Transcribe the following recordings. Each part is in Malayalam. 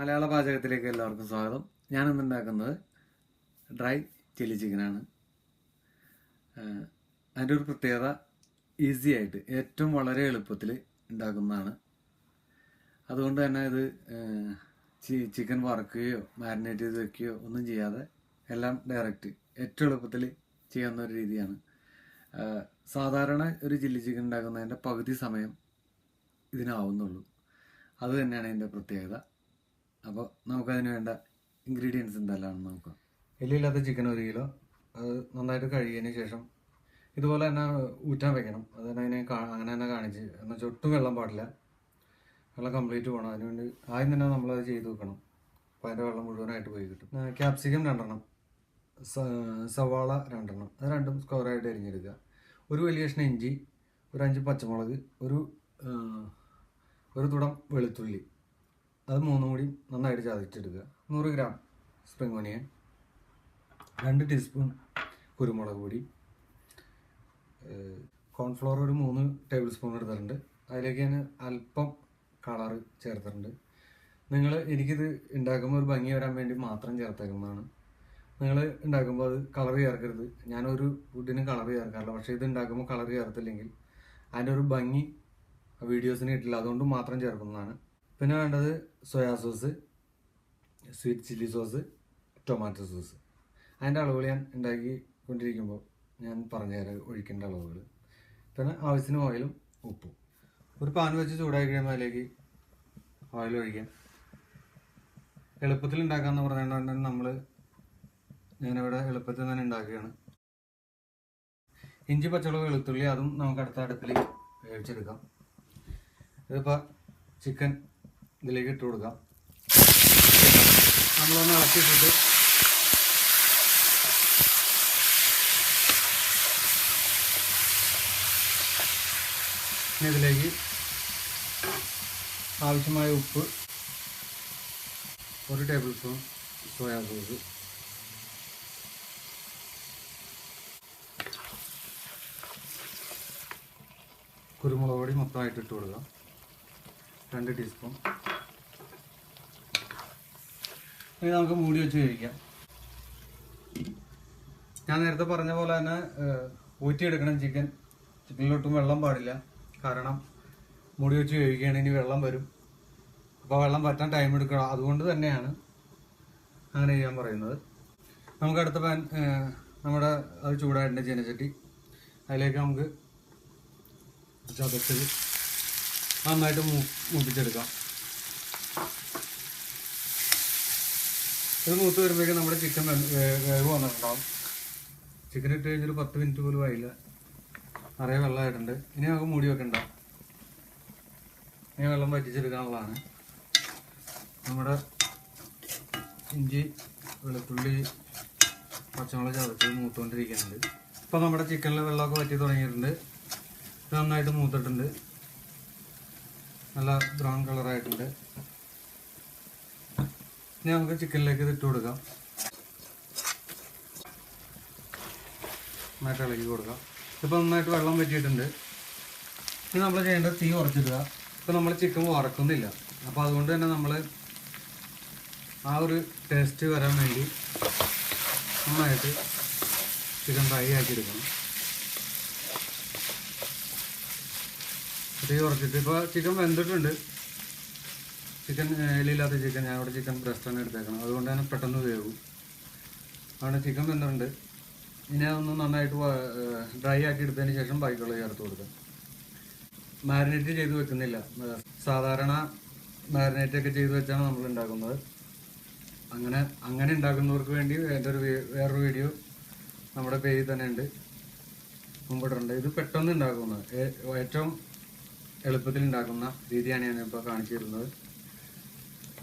മലയാള പാചകത്തിലേക്ക് എല്ലാവർക്കും സ്വാഗതം. ഞാനിന്ന് ഉണ്ടാക്കുന്നത് ഡ്രൈ ചില്ലി ചിക്കനാണ് അതിന്റെ ഒരു പ്രത്യേകത ഈസി ആയിട്ട് ഏറ്റവും വളരെ എളുപ്പത്തിൽ ഉണ്ടാക്കുന്നതാണ്. അതുകൊണ്ട് തന്നെ ഇത് ചിക്കൻ വറക്കുകയോ മാരിനേറ്റ് ചെയ്ത് വെക്കുകയോ ഒന്നും ചെയ്യാതെ എല്ലാം ഡയറക്റ്റ് ഏറ്റവും എളുപ്പത്തിൽ ചെയ്യാവുന്ന ഒരു രീതിയാണ്. സാധാരണ ഒരു ചില്ലി ചിക്കൻ ഉണ്ടാക്കുന്നതിന്റെ പകുതി സമയം ഇതിനാവുന്നുള്ളൂ. അത് തന്നെയാണ് ഇതിന്റെ പ്രത്യേകത. അപ്പോൾ നമുക്കതിന് വേണ്ട ഇൻഗ്രീഡിയൻസ് എന്തെല്ലാമാണെന്ന് നോക്കാം. എല്ലില്ലാത്ത ചിക്കൻ ഒരു കിലോ അത് നന്നായിട്ട് കഴുകിയതിന് ശേഷം ഇതുപോലെ തന്നെ ഊറ്റാൻ വെക്കണം. അത് തന്നെ അതിനെ അങ്ങനെ തന്നെ കാണിച്ച്. എന്ന് ഒട്ടും വെള്ളം പാടില്ല. വെള്ളം കംപ്ലീറ്റ് പോകണം അതിനുവേണ്ടി ആദ്യം തന്നെ നമ്മളത് ചെയ്ത് വെക്കണം. അപ്പോൾ അതിന്റെ വെള്ളം മുഴുവനായിട്ട് പോയി കിട്ടും. ക്യാപ്സിക്കം രണ്ടെണ്ണം. സവാള രണ്ടെണ്ണം. അത് രണ്ടും സ്ക്വയറായിട്ട് അരിഞ്ഞെടുക്കുക. ഒരു വലിയ കഷ്ണം ഇഞ്ചി ഒരു അഞ്ച് പച്ചമുളക് ഒരു ഒരു തുടം വെളുത്തുള്ളി. അത് മൂന്നും കൂടി നന്നായിട്ട് ചതച്ചെടുക്കുക. നൂറ് ഗ്രാം സ്പ്രിംഗ് ഓണിയൻ രണ്ട് ടീസ്പൂൺ കുരുമുളക് പൊടി കോൺഫ്ലോർ ഒരു മൂന്ന് ടേബിൾ സ്പൂൺ എടുത്തിട്ടുണ്ട്. അതിലേക്ക് ഞാൻ അല്പം കളർ ചേർത്തിട്ടുണ്ട്. നിങ്ങൾ എനിക്കിത് ഉണ്ടാക്കുമ്പോൾ ഒരു ഭംഗി വരാൻ വേണ്ടി മാത്രം ചേർത്തേക്കുന്നതാണ്. നിങ്ങൾ ഉണ്ടാക്കുമ്പോൾ അത് കളർ ചേർക്കരുത്. ഞാനൊരു ഫുഡിന് കളർ ചേർക്കാറില്ല. പക്ഷേ ഇത് ഉണ്ടാക്കുമ്പോൾ കളർ ചേർത്തില്ലെങ്കിൽ അതിന്റെ ഒരു ഭംഗി വീഡിയോസിന് കിട്ടില്ല. അതുകൊണ്ട് മാത്രം ചേർക്കുന്നതാണ്. പിന്നെ വേണ്ടത് soya sauce sweet chilli sauce tomato sauce അതിന്റെ അളവുകൾ ഞാൻ ഉണ്ടാക്കി കൊണ്ടിരിക്കുമ്പോൾ ഞാൻ പറഞ്ഞുതരാം ഒഴിക്കേണ്ട അളവുകൾ. പിന്നെ ആവശ്യത്തിന് ഓയിലും ഉപ്പും. ഒരു പാൻ വെച്ച് ചൂടാക്കി കഴിയുമ്പോൾ അതിലേക്ക് ഓയിൽ ഒഴിക്കാം. എളുപ്പത്തിൽ ഉണ്ടാക്കാമെന്ന് പറഞ്ഞുകൊണ്ട് നമ്മൾ ഞാനിവിടെ എളുപ്പത്തിൽ തന്നെ ഉണ്ടാക്കുകയാണ്. ഇഞ്ചി പച്ചമുളക് വെളുത്തുള്ളി അതും നമുക്ക് അടുത്ത അടുപ്പിൽ വേവിച്ചെടുക്കാം. ഇതിപ്പോൾ ചിക്കൻ ഇതിലേക്ക് ഇട്ട് കൊടുക്കാം. നമ്മളൊന്ന് ഇളക്കിയിട്ടിട്ട് ഇതിലേക്ക് ആവശ്യമായ ഉപ്പ് ഒരു ടേബിൾ സ്പൂൺ സോയാ സോസ്. കുരുമുളക് പൊടി മൊത്തമായിട്ട് ഇട്ട് കൊടുക്കാം. രണ്ട് ടീസ്പൂൺ. ഇനി നമുക്ക് മൂടി വെച്ച് കഴിക്കാം. ഞാൻ നേരത്തെ പറഞ്ഞ പോലെ തന്നെ ഊറ്റിയെടുക്കണം ചിക്കൻ ചിക്കനിലൊട്ടും വെള്ളം പാടില്ല. കാരണം മൂടി വെച്ച് കഴിക്കുകയാണെങ്കിൽ ഇനി വെള്ളം വരും. അപ്പോൾ വെള്ളം പറ്റാൻ ടൈം എടുക്കണം. അതുകൊണ്ട് തന്നെയാണ് അങ്ങനെ ചെയ്യാൻ പറയുന്നത്. നമുക്ക് അടുത്ത പാൻ നമ്മുടെ അത് ചൂടായിട്ടുണ്ട് ചീനച്ചട്ടി. അതിലേക്ക് നമുക്ക് ചതച്ചത് നന്നായിട്ട് മൂപ്പിച്ചെടുക്കാം. ഇത് മൂത്ത് വരുമ്പോഴേക്കും നമ്മുടെ ചിക്കൻ വേവ് വന്നിട്ടുണ്ടാവും. ചിക്കൻ ഇട്ട് കഴിഞ്ഞൊരു പത്ത് മിനിറ്റ് പോലും ആയില്ല. നിറയെ വെള്ളമായിട്ടുണ്ട്. ഇനി നമുക്ക് മൂടി വെക്കണ്ട. ഇനി വെള്ളം വറ്റിച്ചെടുക്കാനുള്ളതാണ്. നമ്മുടെ ഇഞ്ചി വെളുത്തുള്ളി പച്ചമുളക് ചതച്ച് മൂത്തുകൊണ്ടിരിക്കുന്നുണ്ട്. ഇപ്പം നമ്മുടെ ചിക്കനിലെ വെള്ളമൊക്കെ വറ്റി തുടങ്ങിയിട്ടുണ്ട്. ഇത് നന്നായിട്ട് മൂത്തിട്ടുണ്ട്. നല്ല ബ്രൗൺ കളറായിട്ടുണ്ട് ഇനി നമുക്ക് ചിക്കനിലേക്ക് ഇതിട്ട് കൊടുക്കാം. നന്നായിട്ട് ഇളക്കി കൊടുക്കാം. ഇപ്പം നന്നായിട്ട് വെള്ളം പറ്റിയിട്ടുണ്ട് ഇനി നമ്മൾ ചെയ്യേണ്ടത് തീ കുറച്ചിടുക ഇപ്പം നമ്മൾ ചിക്കൻ വറക്കുന്നില്ല. അപ്പോൾ അതുകൊണ്ട് തന്നെ നമ്മൾ ആ ഒരു ടേസ്റ്റ് വരാൻ വേണ്ടി നന്നായിട്ട് ചിക്കൻ ഫ്രൈ ആക്കി എടുക്കണം. തീ കുറച്ചിട്ട് ഇപ്പോൾ ചിക്കൻ വെന്തിട്ടുണ്ട്. ചിക്കൻ ഇലയില്ലാത്ത ചിക്കൻ ഞാൻ ഇവിടെ ചിക്കൻ ബ്രസ്റ്റാണ് എടുത്തേക്കണം അതുകൊണ്ട് തന്നെ പെട്ടെന്ന് വേവും. അവിടെ ചിക്കൻ വെന്തുണ്ട് ഇനി അതൊന്ന് നന്നായിട്ട് ഡ്രൈ ആക്കി എടുത്തതിന് ശേഷം ബാക്കിയുള്ള ചേർത്ത് കൊടുക്കാം. മാരിനേറ്റ് ചെയ്ത് വെക്കുന്നില്ല. സാധാരണ മാരിനേറ്റ് ഒക്കെ ചെയ്ത് വെച്ചാണ് നമ്മൾ ഉണ്ടാക്കുന്നത്. അങ്ങനെ അങ്ങനെ ഉണ്ടാക്കുന്നവർക്ക് വേണ്ടി എന്റെ ഒരു വേറൊരു വീഡിയോ നമ്മുടെ പേജിൽ തന്നെ ഉണ്ട്. മുമ്പിട്ടുണ്ട് ഇത് പെട്ടെന്ന് ഉണ്ടാക്കുന്നത് ഏറ്റവും എളുപ്പത്തിൽ ഉണ്ടാക്കുന്ന രീതിയാണ് ഞാനിപ്പോൾ കാണിച്ചു തരുന്നത്.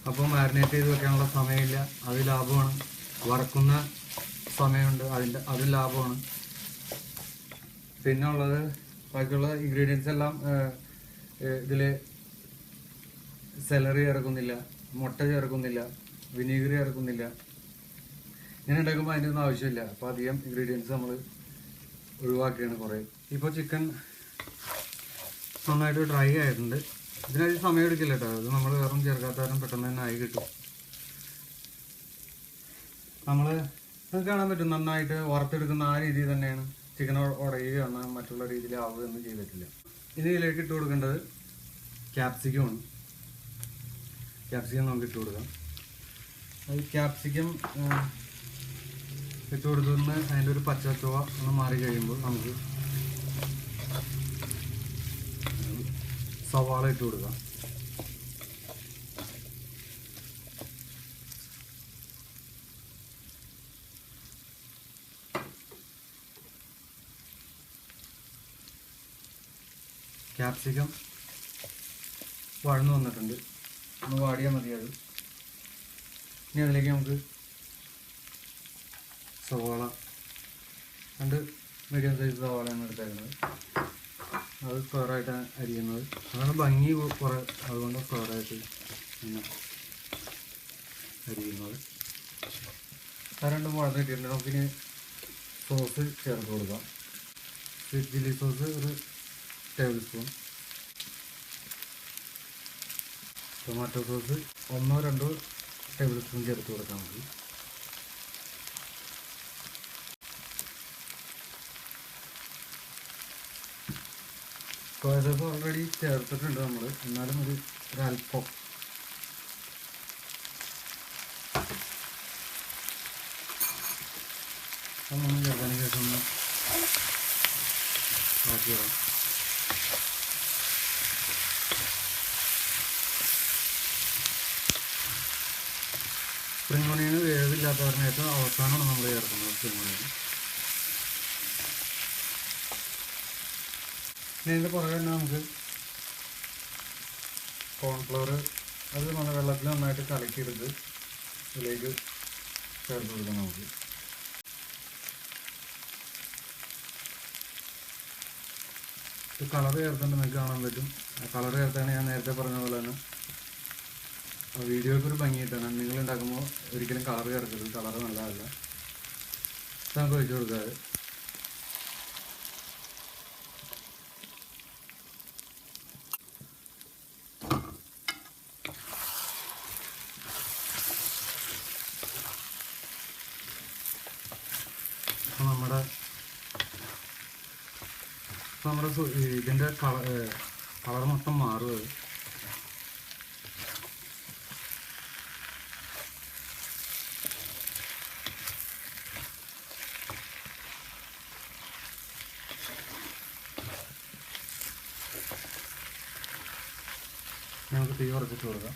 അപ്പോൾ മാരിനേറ്റ് ചെയ്ത് വെക്കാനുള്ള സമയമില്ല. അത് ലാഭമാണ്. വറക്കുന്ന സമയമുണ്ട്. അതിന്റെ അത് ലാഭമാണ്. പിന്നെ ഉള്ളത് ബാക്കിയുള്ള ഇൻഗ്രീഡിയൻസ് എല്ലാം ഇതിൽ സെലറി ചേർക്കുന്നില്ല മുട്ട ചേർക്കുന്നില്ല വിനീഗർ ചേർക്കുന്നില്ല ഇങ്ങനെ ഉണ്ടാക്കുമ്പോൾ അതിന്റെ ഒന്നും ആവശ്യമില്ല. അപ്പോൾ അധികം ഇൻഗ്രീഡിയൻസ് നമ്മൾ ഒഴിവാക്കിയാണ് കുറേ. ഇപ്പോൾ ചിക്കൻ നന്നായിട്ട് ഡ്രൈ ആയിട്ടുണ്ട്. ഇതിനൊരു സമയം എടുക്കില്ല കേട്ടോ. ഇത് നമ്മൾ വേറെ ചേർക്കാത്ത കാരണം പെട്ടെന്ന് തന്നെ ആയി കിട്ടും. നമ്മൾ നിങ്ങൾക്ക് കാണാൻ പറ്റും. നന്നായിട്ട് വറുത്തെടുക്കുന്ന ആ രീതിയിൽ തന്നെയാണ് ചിക്കൻ ഉടയുകയോ എന്നാൽ മറ്റുള്ള രീതിയിൽ ആവുകയൊന്നും ചെയ്തിട്ടില്ല ഇനി ഇതിലേക്ക് ഇട്ട് കൊടുക്കേണ്ടത് ക്യാപ്സിക്കമാണ് ക്യാപ്സിക്കം നമുക്ക് ഇട്ട് കൊടുക്കാം. അത് ക്യാപ്സിക്കം ഇട്ട് കൊടുത്തുനിന്ന് അതിന്റെ ഒരു പച്ചച്ചുവ ഒന്ന് മാറി കഴിയുമ്പോൾ നമുക്ക് സവാള ഇട്ട് കൊടുക്കാം. ക്യാപ്സിക്കം വഴന്നു വന്നിട്ടുണ്ട്. ഒന്ന് വാടിയാൽ മതി അത്. ഇനി അതിലേക്ക് നമുക്ക് സവാള. രണ്ട് മീഡിയം സൈസ് സവാള സവാളയാണ് എടുത്തേക്കുന്നത്. അത് സ്ക്വയറായിട്ട് അരിയുന്നത്. അതാണ് ഭംഗി കുറേ അതുകൊണ്ട് സ്ക്വയറായിട്ട് പിന്നെ അരിയുന്നത്. രണ്ട് രണ്ടും വളർന്നിട്ടുണ്ട് നമുക്കിനി സോസ് ചേർത്ത് കൊടുക്കാം. സ്വീറ്റ് ചില്ലി സോസ് ഒരു ടേബിൾ സ്പൂൺ ടൊമാറ്റോ സോസ് ഒന്നോ രണ്ടോ ടേബിൾ സ്പൂൺ ചേർത്ത് കൊടുക്കാം നമുക്ക് സോയ ഓൾറെഡി ചേർത്തിട്ടുണ്ട് നമ്മൾ എന്നാലും ഒരു ഒരല്പം അതൊന്ന് ചേർത്തതിന് ശേഷം ഒന്ന് മാറ്റിയിടാം സ്പ്രിംഗ് ഓണിയന് വേവില്ലാത്ത കാരണം ഏറ്റവും അവസാനമാണ് നമ്മൾ ചേർക്കുന്നത് സ്പ്രിംഗ് ഓണിയൻ ഇതിന്റെ പുറകെ തന്നെ നമുക്ക് കോൺഫ്ലവർ അത് നമ്മൾ വെള്ളത്തിൽ നന്നായിട്ട് കലക്കിയെടുത്ത് ഇതിലേക്ക് ചേർത്ത് കൊടുക്കാം നമുക്ക്. കളർ ചേർത്തുണ്ട് നിങ്ങൾക്ക് കാണാൻ പറ്റും. കളർ ചേർത്താണ് ഞാൻ നേരത്തെ പറഞ്ഞ പോലെ തന്നെ. വീഡിയോയ്ക്ക് ഒരു ഭംഗി നിങ്ങൾ ഉണ്ടാക്കുമ്പോൾ ഒരിക്കലും കളർ ചേർക്കരുത്. കളർ നല്ലതല്ല. ഇത് നമുക്ക് ഒഴിച്ചു കൊടുക്കാതെ അപ്പോൾ നമ്മുടെ അപ്പോൾ നമ്മുടെ ഇതിന്റെ കളർ കളർ മൊത്തം മാറും നമുക്ക് തീ കുറച്ചിട്ട് കൊടുക്കാം.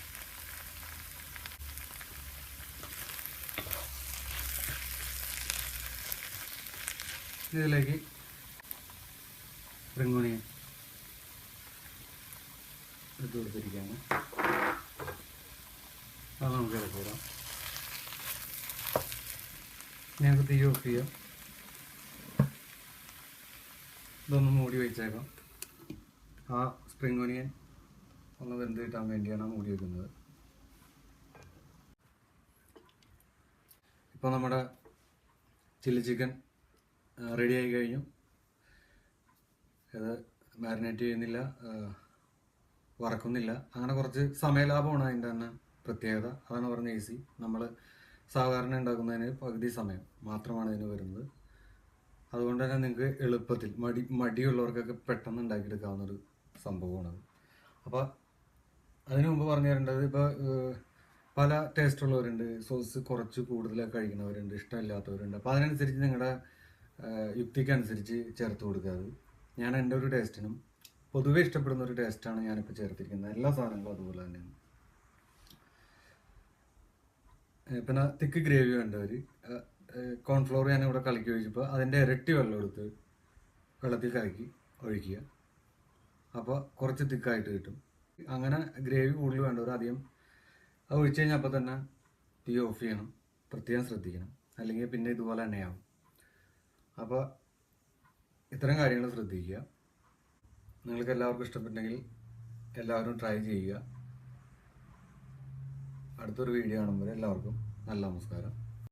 ഇതിലേക്ക് സ്പ്രിംഗ് എടുത്ത് കൊടുത്തിരിക്കുകയാണ്. അത് നമുക്ക് ഇറക്കിയിടാം ഞങ്ങൾക്ക് തീ ഓഫ് ചെയ്യാം. ഇതൊന്ന് മൂടി വെച്ചേക്കാം. ആ സ്പ്രിംഗ് ഓണിയൻ ഒന്ന് വെന്ത് കിട്ടാൻ വേണ്ടിയാണ് മൂടി വെക്കുന്നത്. ഇപ്പോൾ നമ്മുടെ ചില്ലി ചിക്കൻ റെഡി ആയി കഴിഞ്ഞു. ഇത് മാരിനേറ്റ് ചെയ്യുന്നില്ല വറക്കുന്നില്ല. അങ്ങനെ കുറച്ച് സമയലാഭമാണ് അതിന്റെ തന്നെ പ്രത്യേകത. അതാണ് പറഞ്ഞ ഈസി നമ്മൾ സാധാരണ ഉണ്ടാക്കുന്നതിന് പകുതി സമയം മാത്രമാണ് ഇതിന് വരുന്നത്. അതുകൊണ്ട് തന്നെ നിങ്ങൾക്ക് എളുപ്പത്തിൽ മടി മടിയുള്ളവർക്കൊക്കെ പെട്ടെന്ന് ഉണ്ടാക്കിയെടുക്കാവുന്ന ഒരു സംഭവമാണത് അപ്പോൾ അതിനു മുമ്പ് പറഞ്ഞു തരേണ്ടത് ഇപ്പോൾ പല ടേസ്റ്റ് ഉള്ളവരുണ്ട് സോസ് കുറച്ച് കൂടുതലൊക്കെ കഴിക്കുന്നവരുണ്ട് ഇഷ്ടമില്ലാത്തവരുണ്ട്. അപ്പോൾ അതിനനുസരിച്ച് നിങ്ങളുടെ യുക്തിക്കനുസരിച്ച് ചേർത്ത് കൊടുക്കുക അത്. ഞാൻ എന്റെ ഒരു ടേസ്റ്റിനും പൊതുവെ ഇഷ്ടപ്പെടുന്ന ഒരു ടേസ്റ്റാണ് ഞാനിപ്പോൾ ചേർത്തിരിക്കുന്നത്. എല്ലാ സാധനങ്ങളും അതുപോലെ തന്നെയാണ്. പിന്നെ തിക്ക് ഗ്രേവി വേണ്ടവർ കോൺഫ്ലോർ ഞാൻ ഇവിടെ കലക്കി ഒഴിച്ചപ്പോൾ അതിന്റെ ഇരട്ടി വെള്ളം എടുത്ത് വെള്ളത്തിൽ കലക്കി ഒഴിക്കുക. അപ്പോൾ കുറച്ച് തിക്കായിട്ട് കിട്ടും. അങ്ങനെ ഗ്രേവി കൂടുതൽ വേണ്ടവർ അധികം അത് ഒഴിച്ച് കഴിഞ്ഞാൽ അപ്പോൾ തന്നെ തീ ഓഫ് ചെയ്യണം പ്രത്യേകം ശ്രദ്ധിക്കണം. അല്ലെങ്കിൽ പിന്നെ ഇതുപോലെ തന്നെയാവും അപ്പോൾ ഇത്തരം കാര്യങ്ങൾ ശ്രദ്ധിക്കുക. നിങ്ങൾക്ക് എല്ലാവർക്കും ഇഷ്ടപ്പെട്ടെങ്കിൽ എല്ലാവരും ട്രൈ ചെയ്യുക. അടുത്തൊരു വീഡിയോ കാണുമ്പോൾ എല്ലാവർക്കും നല്ല നമസ്കാരം.